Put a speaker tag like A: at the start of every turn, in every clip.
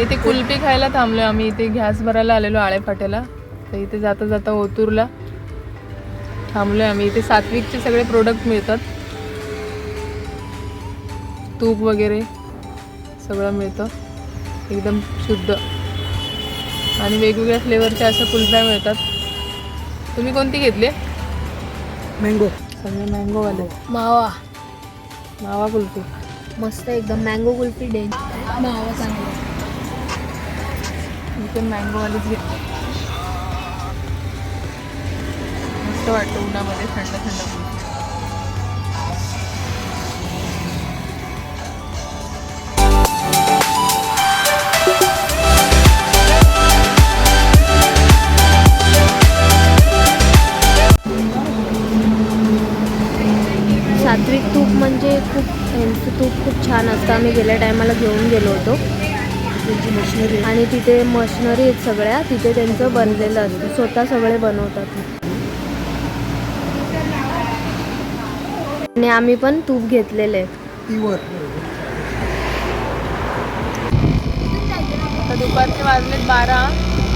A: इथे कुल्फी खायला थांबलो आम्ही. इथे गॅस भरायला आलेलो आळे फाट्याला. तर इथे जाता जाता ओतूरला थांबलोय आम्ही. इथे सात्विकचे सगळे प्रोडक्ट मिळतात. तूप वगैरे सगळं मिळतं. एकदम शुद्ध. आणि वेगवेगळ्या फ्लेवरच्या अशा कुल्फ्या मिळतात. तुम्ही कोणती घेतली?
B: मँगो
A: सगळे मँगोवाले
C: मावा.
A: मावा कुल्फी.
C: मस्त एकदम. मँगो कुल्फी डेंज मावा चांगला.
A: चिकन पण मँगोवालीच घेतली. मस्त वाटतं उन्हामध्ये थंड थंड
C: सात्विक तूप म्हणजे खूप त्यांचं तूप खूप छान असतं. आम्ही गेल्या टायमाला घेऊन गेलो होतो.
B: त्यांची मशिनरी
C: आणि तिथे मशिनरी आहेत सगळ्या तिथे त्यांचं बनलेलं असतं. स्वतः सगळे बनवतात. आणि आम्ही पण तूप घेतलेलं. आहे
A: आता दुपारचे वाजलेत बारा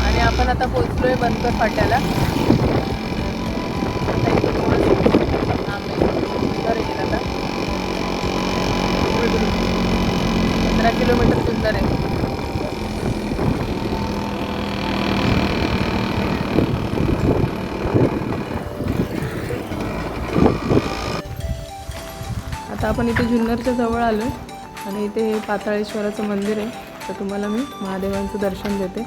A: आणि आपण आता पोचलोय बनकर फाट्याला. पंधरा किलोमीटर सुंदर आहे आता आपण इथे जुन्नरच्या जवळ आलो आणि इथे हे पाताळेश्वराचं मंदिर आहे. तर तुम्हाला मी महादेवांचं दर्शन देते.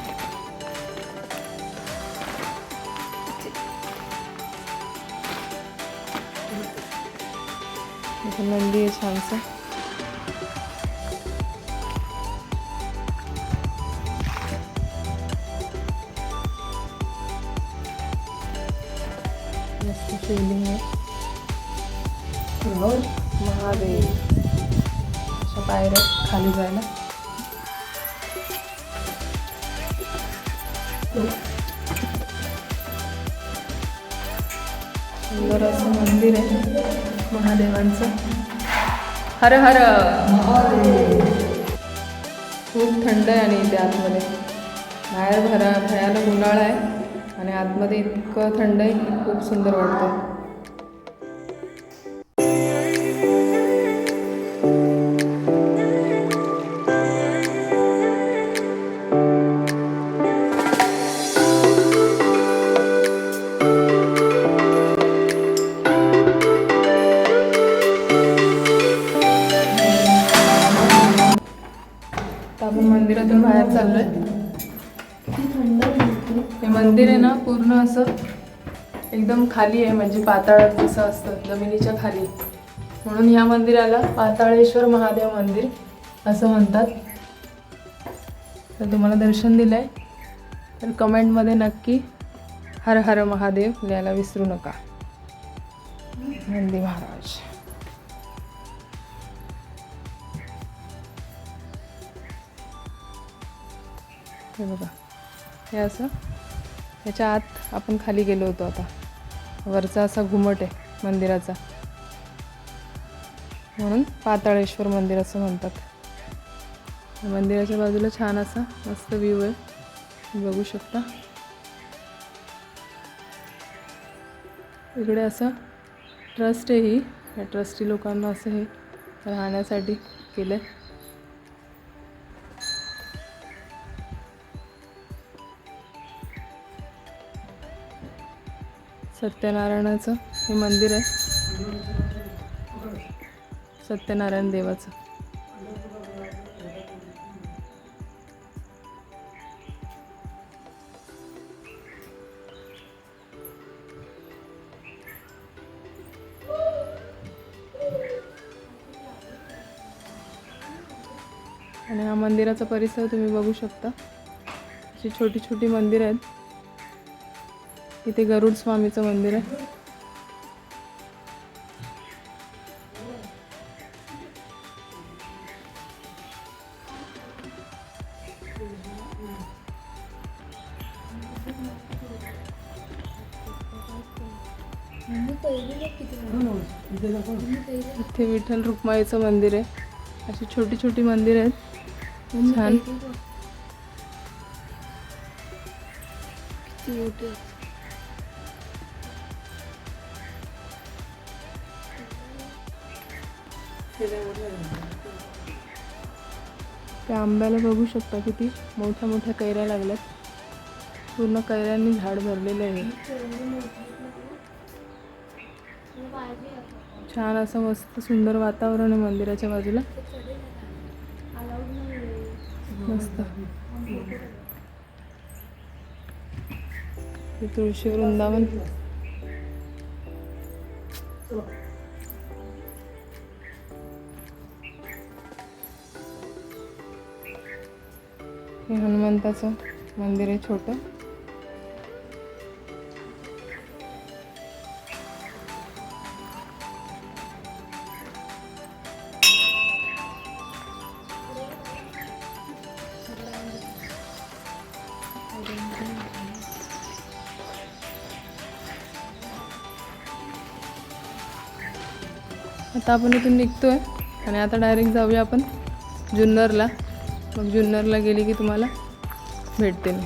A: इथे नंदी आहे छानसा. मस्त शिवलिंग आहे. महादेव. अशा पायऱ्या खाली जायला. सुंदर असं मंदिर आहे महादेवांचं. हर हर. खूप थंड आहे आणि इथे आतमध्ये. बाहेर भरा भयानक उन्हाळा आहे आणि आतमध्ये इतकं थंड आहे की खूप सुंदर वाटतं. आपण मंदिरातून बाहेर चाललोय. हे मंदिर आहे ना पूर्ण असं एकदम खाली आहे म्हणजे पाताळ जसं असतं जमिनीच्या खाली. म्हणून ह्या मंदिराला पाताळेश्वर महादेव मंदिर असं म्हणतात. तर तुम्हाला दर्शन दिलंय. तर कमेंटमध्ये नक्की हर हर महादेव लिहायला विसरू नका. नंदी महाराज. हे बघा. हे असं. याच्या आत आपण खाली गेलो होतो आता. वरचा असा घुमट आहे मंदिराचा. म्हणून पाताळेश्वर मंदिर असं म्हणतात. मंदिराच्या बाजूला छान असा मस्त व्ह्यू आहे. तुम्ही बघू शकता. इकडे असं ट्रस्ट आहे ही. या ट्रस्टी लोकांना असं हे राहण्यासाठी केलं आहे सत्यनारायणाचं. हे मंदिर आहे. सत्यनारायण देवाचं. आणि हा मंदिराचा परिसर तुम्ही बघू शकता. अशी छोटी छोटी मंदिरं आहेत. इथे गरुड स्वामीचं मंदिर आहे. इथे विठ्ठल रुक्माईचं मंदिर आहे. अशी छोटी छोटी मंदिर आहेत. छान. त्या आंब्याला बघू शकता किती मोठ्या मोठ्या कैऱ्या लागल्यात. पूर्ण कैऱ्यांनी झाड भरलेले आहे. छान असं मस्त सुंदर वातावरण आहे मंदिराच्या बाजूला. मस्त. तुळशी वृंदावन. हे हनुमंताचं मंदिर आहे छोटं. आता आपण इथून निघतोय आणि आता डायरेक्ट जाऊया आपण जुन्नरला. मग जुन्नरला गेली की तुम्हाला भेटते मी.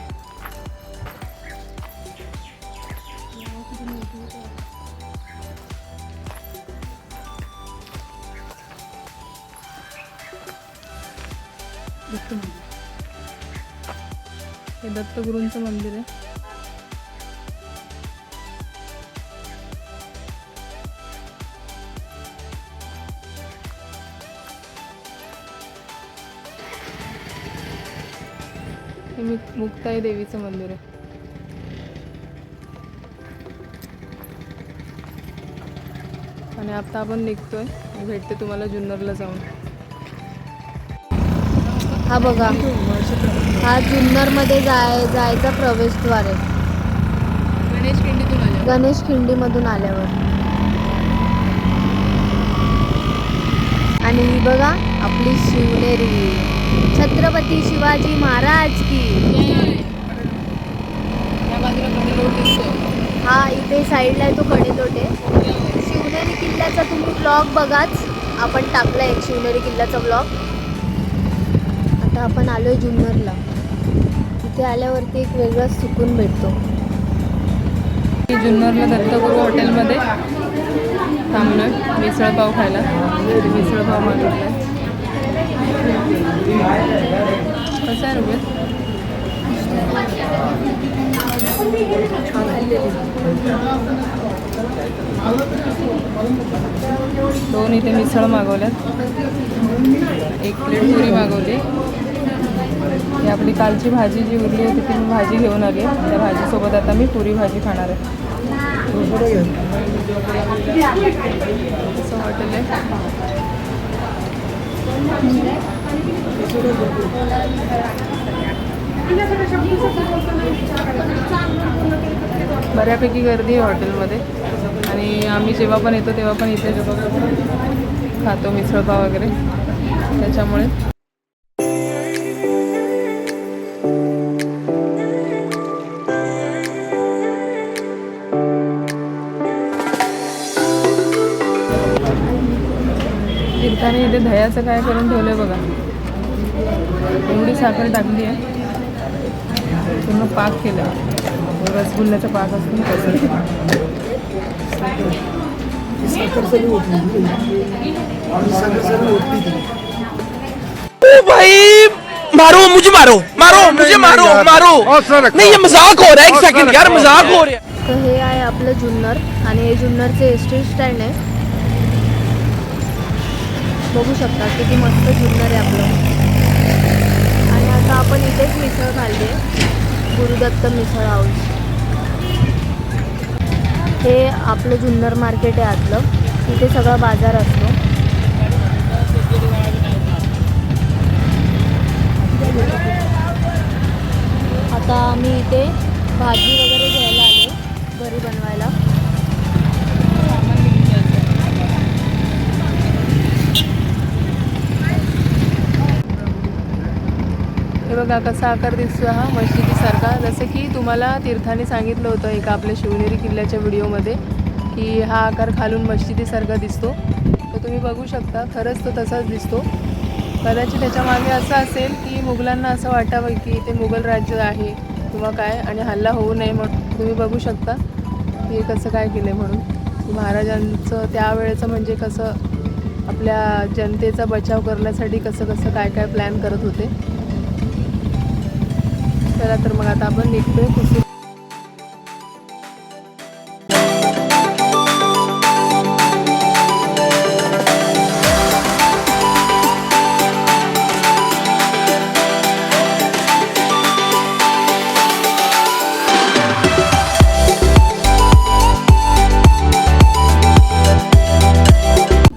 A: हे दत्तगुरूंचं मंदिर आहे. मुक्ताई देवीचं मंदिर आहे. आणि आता आपण निघतोय. भेटते तुम्हाला जुन्नरला जाऊन.
C: हा बघा. हा जुन्नरमध्ये जाय जायचा प्रवेशद्वार आहे.
A: गणेश खिंडीतून आल्या
C: गणेश खिंडीमधून आल्यावर. आणि ही बघा आपली शिवनेरी. छत्रपती शिवाजी महाराज की. हा इथे साईडला आहे तो कडेलोट आहे. शिवनेरी किल्ल्याचा तुम्ही ब्लॉग बघाच. आपण टाकला एक शिवनेरी किल्ल्याचा ब्लॉग आता आपण आलोय जुन्नरला. इथे आल्यावरती एक वेगळाच सुकून भेटतो.
A: जुन्नरला दत्तगुरू हॉटेलमध्ये थांबलोय. मिसळपाव खायला. मिसळपाव मागितलाय. कसं आहे दोन इथे मिसळ मागवल्यात. एक प्लेट पुरी मागवली. ही आपली कालची भाजी जी उरली होती ती मी भाजी घेऊन आली. त्या भाजीसोबत आता मी पुरी भाजी खाणार आहे. असं हॉटेल आहे. बऱ्यापैकी गर्दी आहे हॉटेलमध्ये. आणि आम्ही जेव्हा पण येतो तेव्हा पण इथे खातो मिसळपाव वगैरे. त्याच्यामुळे. तीर्थाने इथे दह्याचं काय करून ठेवलंय बघा. एवढी साखर टाकली आहे. पूर्ण पाक केला. रसगुल्ल्याचा पाक असतो
B: ती.
D: ओ भाई मारो मुझे मारो मारो मुझे मारो मारो. नहीं ये मजाक हो रहा है एक सेकंड यार मजाक हो रहा है.
C: तर हे आहे आपलं जुन्नर आणि हे जुन्नरचे एस टी स्टँड आहे. बघू शकता किती मस्त जुन्नर आहे आपलं. आणि आता आपण इथेच मिसळ खाल्ली आहे. गुरुदत्त मिसळ हाऊस. हे आपलं जुन्नर मार्केट आहे आतलं. इथे सगळा बाजार असतो. आता आम्ही इथे भाजी वगैरे घ्यायला आलो. घरी बनवायला.
A: हे बघा कसा आकार दिसतो हा मशिदीसारखा. जसं की तुम्हाला तीर्थाने सांगितलं होतं एका आपल्या शिवनेरी किल्ल्याच्या व्हिडिओमध्ये की हा आकार खालून मशिदीसारखा दिसतो. तर तुम्ही बघू शकता खरंच तो तसाच दिसतो. कदाचित त्याच्यामागे असं असेल की मुघलांना असं वाटावं की ते मुघल राज्य आहे किंवा काय आणि हल्ला होऊ नये म्हणून. तुम्ही बघू शकता की हे कसं काय केलं आहे म्हणून. महाराजांचं त्यावेळेचं म्हणजे कसं आपल्या जनतेचा बचाव करण्यासाठी कसं कसं काय काय प्लॅन करत होते. चला तर मग आता आपण निघतोय कुसुम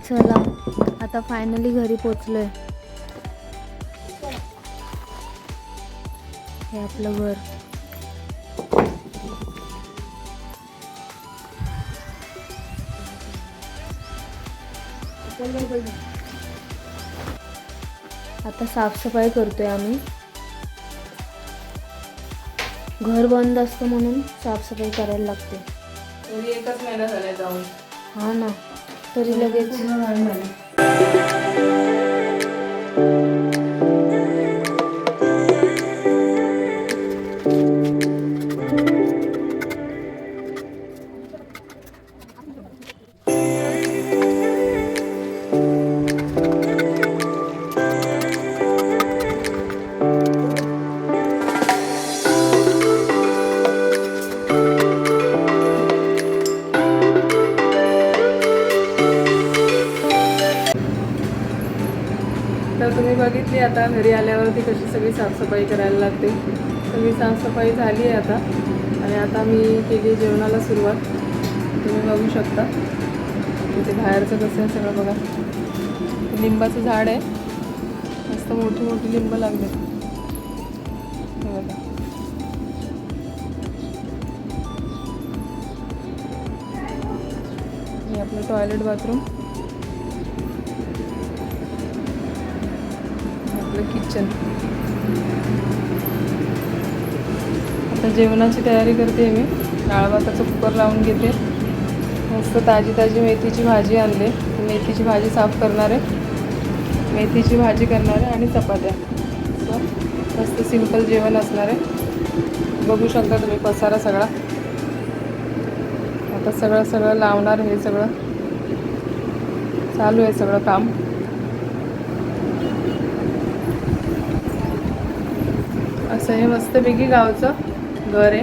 C: चला आता फायनली घरी पोचलोय. हे आपलं घर आता साफसफाई करतोय आम्ही. घर बंद असतं म्हणून साफसफाई करायला लागते.
A: तरी एकच महिना झाला जाऊन.
C: हा ना तरी लगेच.
A: तर तुम्ही बघितली आता घरी आल्यावरती कशी सगळी साफसफाई करायला लागते. सगळी साफसफाई झाली आहे आता. आणि आता मी केली जेवणाला सुरुवात. तुम्ही बघू शकता. इथे बाहेरचं कसं आहे सगळं बघा. ते लिंबाचं झाड आहे. मस्त मोठी मोठी लिंब लागले. बघा. हे आपलं टॉयलेट बाथरूम किचन आता जेवणाची तयारी करते मी. डाळ भाताचा कुकर लावून घेते. मस्त ताजी ताजी मेथीची भाजी आणले. मेथीची भाजी साफ करणार आहे. मेथीची भाजी करणार आहे आणि चपात्या. मस्त सिंपल जेवण असणार आहे. बघू शकता तुम्ही पसारा सगळा. आता सगळं सगळं लावणार हे सगळं. चालू आहे सगळं काम. असं हे मस्तपैकी गावचं घर आहे.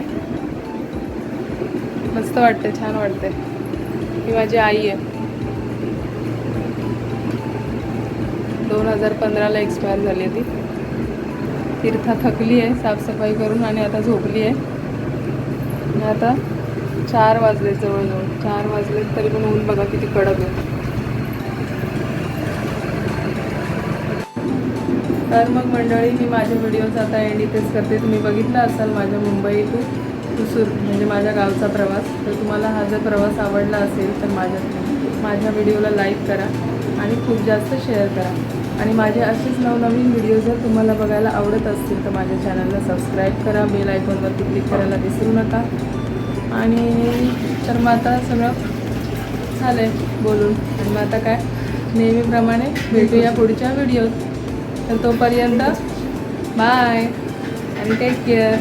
A: मस्त वाटते छान वाटते ही माझी आई आहे. दोन हजार पंधराला एक्सपायर झाली आहे ती. तीर्था थकली आहे साफसफाई करून आणि आता झोपली आहे. आणि आता चार वाजले जवळजवळ. चार वाजले तरी पण ऊन बघा किती कडक आहे. तर मग मंडळी मी माझे व्हिडिओज आता एंड इथेच करते. तुम्ही बघितला असाल माझ्या मुंबई टू कुसूर म्हणजे माझ्या गावचा प्रवास. तर तुम्हाला हा जर प्रवास आवडला असेल तर माझ्या माझ्या व्हिडिओला लाईक करा आणि खूप जास्त शेअर करा. आणि माझे असेच नवनवीन व्हिडिओ जर तुम्हाला बघायला आवडत असतील तर माझ्या चॅनलला सबस्क्राईब करा. बेल आयकॉनवरती क्लिक करायला विसरू नका. आणि तर मग आता सगळं झालं आहे बोलून. आणि मग आता काय? नेहमीप्रमाणे भेटूया पुढच्या व्हिडिओत. तर तोपर्यंत बाय आणि टेक केअर